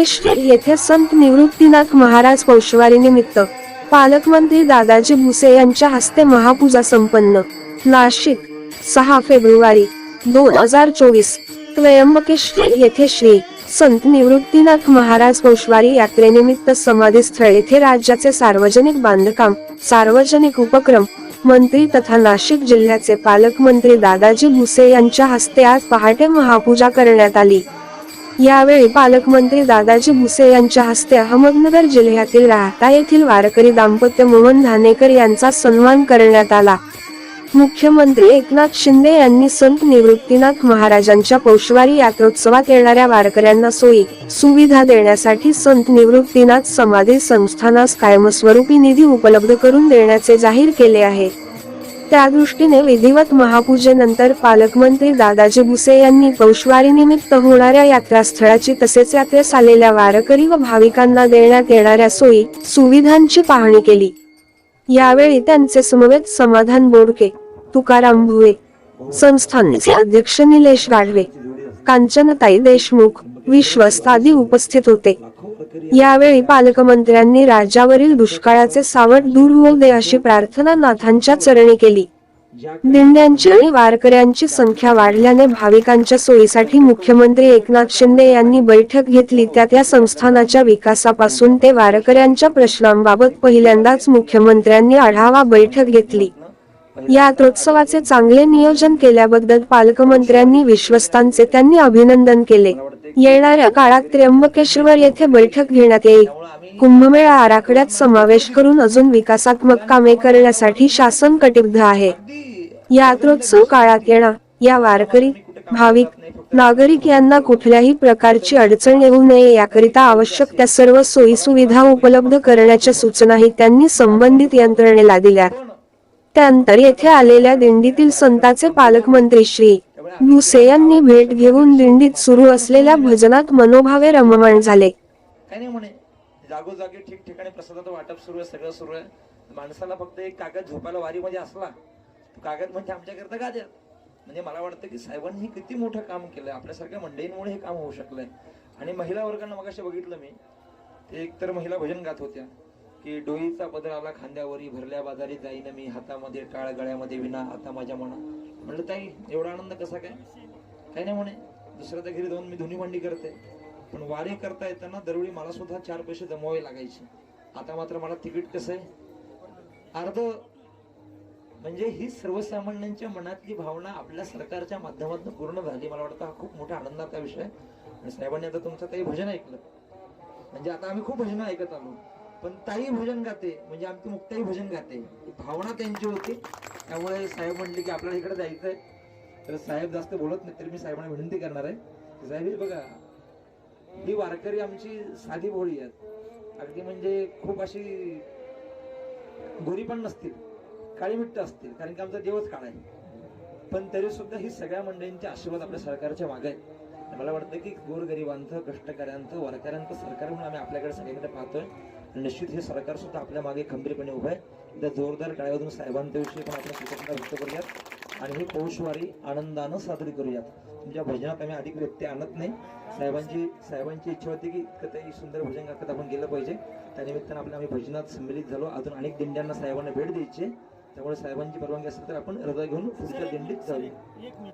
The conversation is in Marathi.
त्र्यंबकेश्वर येथे संत निवृत्तीनाथ महाराज पौशवारी निमित्त पालकमंत्री दादाजी भुसे यांच्या हस्ते महापूजा संपन्न. नाशिक सहा फेब्रुवारी दोन हजार चोवीस त्र्यंबकेश्वर येथे श्री संत निवृत्तीनाथ महाराज पौशवारी यात्रेनिमित्त समाधीस्थळ येथे राज्याचे सार्वजनिक बांधकाम सार्वजनिक उपक्रम मंत्री तथा नाशिक जिल्ह्याचे पालकमंत्री दादाजी भुसे यांच्या हस्ते आज पहाटे महापूजा करण्यात आली. यावेळी पालकमंत्री दादाजी भुसे यांच्या हस्ते अहमदनगर जिल्ह्यातील राहता येथील वारकरी दाम्पत्य मोहन धानेकर यांचा सन्मान करण्यात आला. मुख्यमंत्री एकनाथ शिंदे यांनी संत निवृत्तीनाथ महाराजांच्या पौषवारी यात्रोत्सवात येणाऱ्या वारकऱ्यांना सोयी सुविधा देण्यासाठी संत निवृत्तीनाथ समाधी संस्थानास कायमस्वरूपी निधी उपलब्ध करून देण्याचे जाहीर केले आहे. त्या दृष्टीने विधिवत महापूजेनंतर पालकमंत्री दादाजी भुसे यांनी पौषवारीनिमित्त होणाऱ्या यात्रास्थळाची तसेच यात्रेस आलेल्या वारकरी व भाविकांना देण्यात येणाऱ्या सोयी सुविधांची पाहणी केली. यावेळी त्यांचे समवेत समाधान बोडके तुकाराम भुवे संस्थानचे अध्यक्ष निलेश गाढवे कांचनताई देशमुख विश्वस्त आदी उपस्थित होते. यावेळी पालकमंत्र्यांनी राज्यावरील दुष्काळाचे सावट दूर होऊ दे अशी प्रार्थना नाथांच्या चरणी केली. दिंड्यांची आणि वारकऱ्यांची संख्या वाढल्याने भाविकांच्या सोयीसाठी मुख्यमंत्री एकनाथ शिंदे यांनी बैठक घेतली. त्यात या संस्थानाच्या विकासापासून ते वारकऱ्यांच्या प्रश्नांबाबत पहिल्यांदाच मुख्यमंत्र्यांनी आढावा बैठक घेतली. यात्रोत्सवाचे चांगले नियोजन केल्याबद्दल पालकमंत्र्यांनी विश्वस्तांचे त्यांनी अभिनंदन केले. येणाऱ्या काळात त्र्यंबकेश्वर येथे बैठक घेण्यात येईल. कुंभमेळा आराखड्यात समावेश करून अजून विकासात्मक कामे करण्यासाठी शासन कटिबद्ध आहे. यात्रोत्सव काळात येणार या वारकरी भाविक नागरिक यांना कुठल्याही प्रकारची अडचण येऊ नये याकरिता आवश्यक त्या सर्व सोयी सुविधा उपलब्ध करण्याच्या सूचनाही त्यांनी संबंधित यंत्रणेला दिल्या त्यानंतर येथे आलेल्या दिंडीतील संतांचे पालकमंत्री श्री. भुसेयांनी भेट घेऊन दिंडीत सुरू असलेल्या भजनात मनोभावे रममाण झाले. काय नाही म्हणे जागोजागी ठिकठिकाणी प्रसादाचं वाटप सुरू आहे सगळं सुरू आहे. माणसाला फक्त एक कागद झोपायला वारीमध्ये असला तो कागद म्हणजे आमच्याकरता गाद्या. म्हणजे मला वाटतं की साहेबांनी किती मोठं काम केलंय आपल्यासारख्या मंडळींमुळे हे काम होऊ शकलंय. आणि महिला वर्गांना मगाशी बघितलं मी ते एक तर महिला भजन गात होत्या. की डोईचा पदर आला खांद्यावरी भरल्या बाजारी जाईन मी हातामध्ये टाळ गळ्यामध्ये विना आता माझ्या मना. म्हणलं ताई एवढा आनंद कसा काय? काही नाही म्हणे दुसऱ्याच्या घरी जाऊन मी धुनी भांडी करते. पण वारी करता येताना दरवेळी मला सुद्धा चार पैसे जमवावे लागायचे. आता मात्र मला तिकीट कसं आहे? अर्ध म्हणजे ही सर्वसामान्यांच्या मनातली भावना आपल्या सरकारच्या माध्यमातून पूर्ण झाली. मला वाटतं हा खूप मोठा आनंदाचा विषय आणि साहेबांनी आता तुमचं काही भजन ऐकलं. म्हणजे आता आम्ही खूप भजन ऐकत आलो. पण ताई भजन गाते म्हणजे आमची मुक्ताई भजन गाते. भावना त्यांची होती. त्यामुळे साहेब म्हणले की आपल्याला इकडे आहे तर साहेब जास्त बोलत नाही तरी मी साहेबांना विनंती करणार आहे. साहेब बघा ही वारकरी आमची साधी भोळी आहेत. अगदी म्हणजे खूप अशी गोरी पण नसतील काळी मिट्ट असतील कारण की आमचा देवच काळ आहे. पण तरी सुद्धा ही सगळ्या मंडळींचे आशीर्वाद आपल्या सरकारच्या मागे आहेत. मला वाटतं की गोरगरिबांचं कष्टकऱ्यांचं वारकऱ्यांचं सरकार म्हणून आम्ही आपल्याकडे सगळ्यांकडे पाहतोय. आणि निश्चित हे सरकार सुद्धा आपल्या मागे खंबीरपणे उभं आहे. एकदा जोरदार टाळ्यावरून साहेबांच्याविषयी पण आपण कृतज्ञता व्यक्त करूयात. आणि ही पौषवारी आनंदानं साजरी करूयात. तुमच्या भजनात आम्ही अधिक व्यक्ती आणत नाही. साहेबांची साहेबांची इच्छा होती की काही सुंदर भजन गाकत आपण गेलं पाहिजे. त्यानिमित्तानं आपल्या आम्ही भजनात संमिलित झालो. अजून अनेक दिंड्यांना साहेबांना भेट द्यायची त्यामुळे साहेबांची परवानगी असेल तर आपण हृदय घेऊन पुढच्या दिंडीत जाऊया